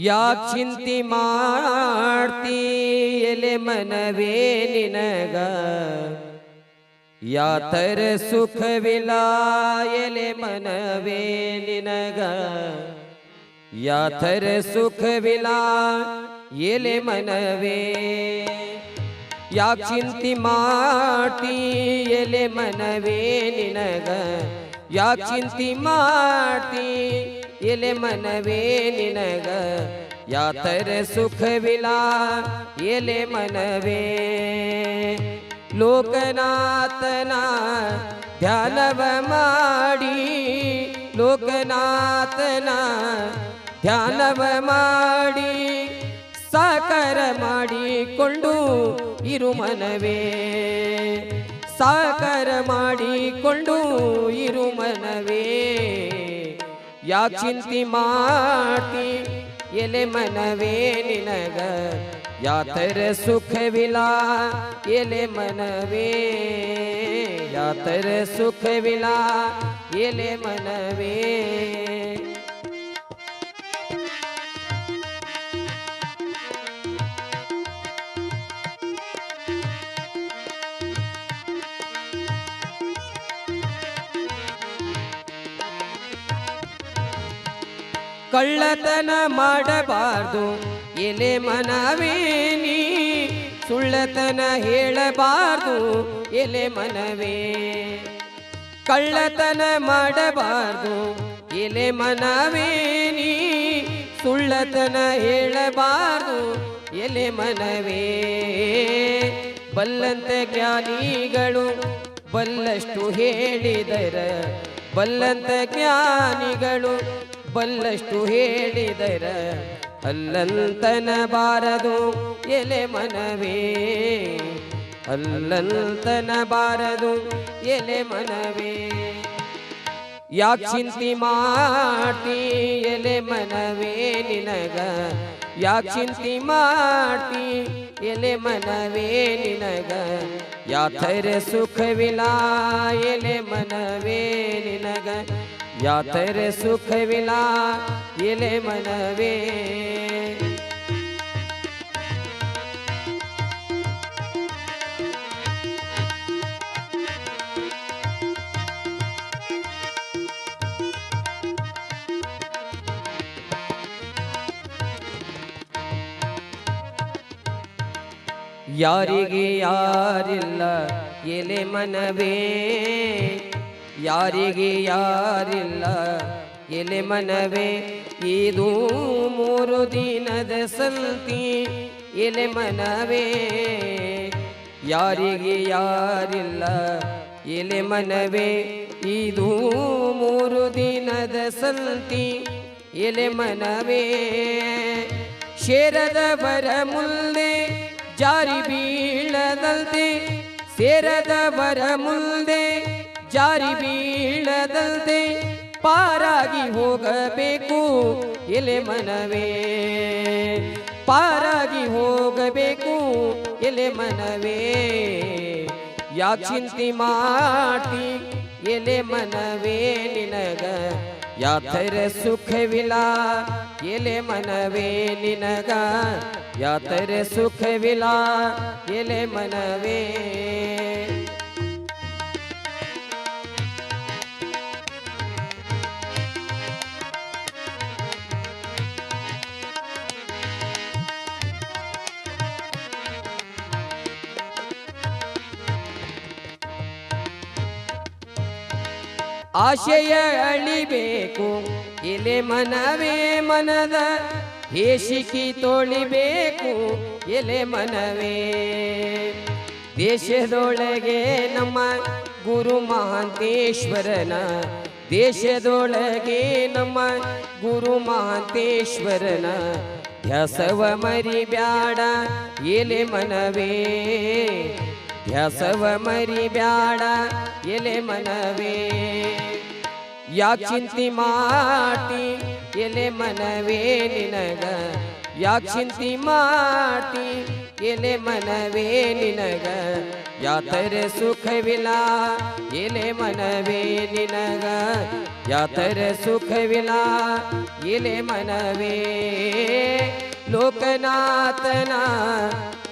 ಯಾಕ್ ಚಿಂತಿ ಮಾಡ್ತಿ ಎಲೆ ಮನವೇ ನಿನಗ ಯಾತರ ಸುಖವಿಲ್ಲ ಎಲೆ ಮನವೇ ನಿನಗ ಯಾತರ ಸುಖವಿಲ್ಲ ಎಲೆ ಮನವೇ ಯಾಕ್ ಚಿಂತಿ ಮಾಡ್ತಿ ಎಲೆ ಮನವೇ ನಿನಗ ಯಾಕ್ ಚಿಂತಿ ಮಾಡ್ತಿ ಎಲೆ ಮನವೇ ನಿನಗ ಯಾತರ ಸುಖವಿಲ್ಲ. ಎಲೆ ಮನವೇ ಲೋಕನಾಥನ ಧ್ಯಾನವ ಮಾಡಿ. ಲೋಕನಾಥನ ಧ್ಯಾನವ ಮಾಡಿ. ಸಾಕಾರ ಮಾಡಿಕೊಂಡು ಇರು ಮನವೇ. ಸಾಕಾರ ಮಾಡಿಕೊಂಡು ಇರು ಮನವೇ. या चिंती माती येले मनवे निनग या तर सुख विला येले मनवे या तर सुख विला येले मनवे. ಕಳ್ಳತನ ಮಾಡಬಾರ್ದು. ಎಲೆ ಮನವೇನಿ ಸುಳ್ಳತನ ಹೇಳಬಾರ್ದು. ಎಲೆ ಮನವೇ, ಕಳ್ಳತನ ಮಾಡಬಾರ್ದು. ಎಲೆ ಮನವೇನಿ ಸುಳ್ಳತನ ಹೇಳಬಾರ್ದು. ಎಲೆ ಮನವೇ, ಬಲ್ಲಂತ ಜ್ಞಾನಿಗಳು ಬಲ್ಲಷ್ಟು ಹೇಳಿದರ. ಬಲ್ಲಂತ ಜ್ಞಾನಿಗಳು ಬಲ್ಲಷ್ಟು ಹೇಳಿದರ. ಅಲ್ಲಂತನ ಬಾರದು ಎಲೆ ಮನವೇ. ಅಲ್ಲಂತನ ಬಾರದು ಎಲೆ ಮನವೇ. ಯಾಕ್ ಚಿಂತಿ ಮಾಡ್ತಿ ಎಲೆ ಮನವೇ ನಿನಗ. ಯಾಕ್ ಚಿಂತಿ ಮಾಡ್ತಿ ಎಲೆ ಮನವೇ ನಿನಗ. ಯಾಥರ ಸುಖವಿಲ್ಲ ಎಲೆ ಮನವೇ ನಿನಗ. ಯಾತರ ಸುಖವಿಲ್ಲ ಎಲೆ ಮನವೇ ಯಾರಿಗೆ ಯಾರಿಲ್ಲ ಎಲೆ ಮನವೇ ಯಾರಿಗೆ ಯಾರಿಲ್ಲ? ಎಲೆ ಮನವೇ ಇದು ಮೂರು ದಿನದ ಸಂತಿ ಎಲೆ ಮನವೇ, ಯಾರಿಗೆ ಯಾರಿಲ್ಲ? ಎಲೆ ಮನವೇ ಇದು ಮೂರು ದಿನದ ಸಂತಿ ಎಲೆ ಮನವೇ, ಶೇರದವರ ಮುಂದೆ ಜಾರಿ ಬೀಳದಂತೆ ಸೇರದವರ ಮುಂದೆ ಜಾರಿ ಬೀಳದಂತೆ ಪಾರಾಗಿ ಹೋಗಬೇಕು ಎಲೆ ಮನವೇ ಪಾರಾಗಿ ಹೋಗಬೇಕು ಎಲೆ ಮನವೇ ಯಾಕ್ ಚಿಂತಿ ಮಾಡ್ತಿ ಎಲೆ ಮನವೇ ನಿನಗ ಯಾತರ ಸುಖವಿಲ್ಲ ಎಲೆ ಮನವೇ ನಿನಗ ಯಾತರ ಸುಖವಿಲ್ಲ ಎಲೆ ಮನವೇ ಆಶಯ ಅಳಿಬೇಕು. ಎಲೆ ಮನವೇ ಮನದ ಹೇಸಿಕಿ ತೋಳಿಬೇಕು. ಎಲೆ ಮನವೇ ದೇಶದೊಳಗೆ ನಮ್ಮ ಗುರು ಮಹಾಂತೇಶ್ವರನ. ದೇಶದೊಳಗೆ ನಮ್ಮ ಗುರು ಮಹಾಂತೇಶ್ವರನ. ಮರಿ ಬ್ಯಾಡ ಎಲೆ ಮನವೇ ध्यासव मरी ब्याडा, येले मनवे। या चिंती माटी, येले मनवे निनग। या चिंती माटी, येले मनवे निनग। या तर सुखविला येले मनवे निनग। या तर सुखविला येले मनवे। लोकनाथना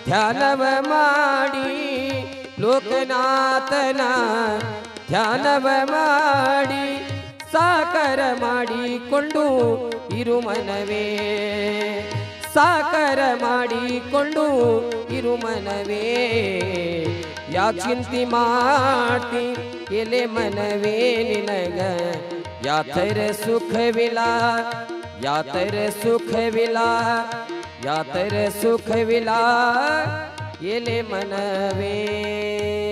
ಧ್ಯಾನವ ಮಾಡಿ ಲೋಕನಾಥನ ಧ್ಯಾನವ ಮಾಡಿ ಸಾಕಾರ ಮಾಡಿಕೊಂಡು ಇರು ಮನವೇ. ಸಾಕಾರ ಮಾಡಿಕೊಂಡು ಇರು ಮನವೇ. ಯಾ ಚಿಂತಿ ಮಾಡ್ತಿ ಎಲೆ ಮನವೇ ನಿನಗ? ಯಾತರ ಸುಖವಿಲ್ಲ ಯಾತರ ಸುಖವಿಲ್ಲ या तेरे सुख विला ये ले मनवे।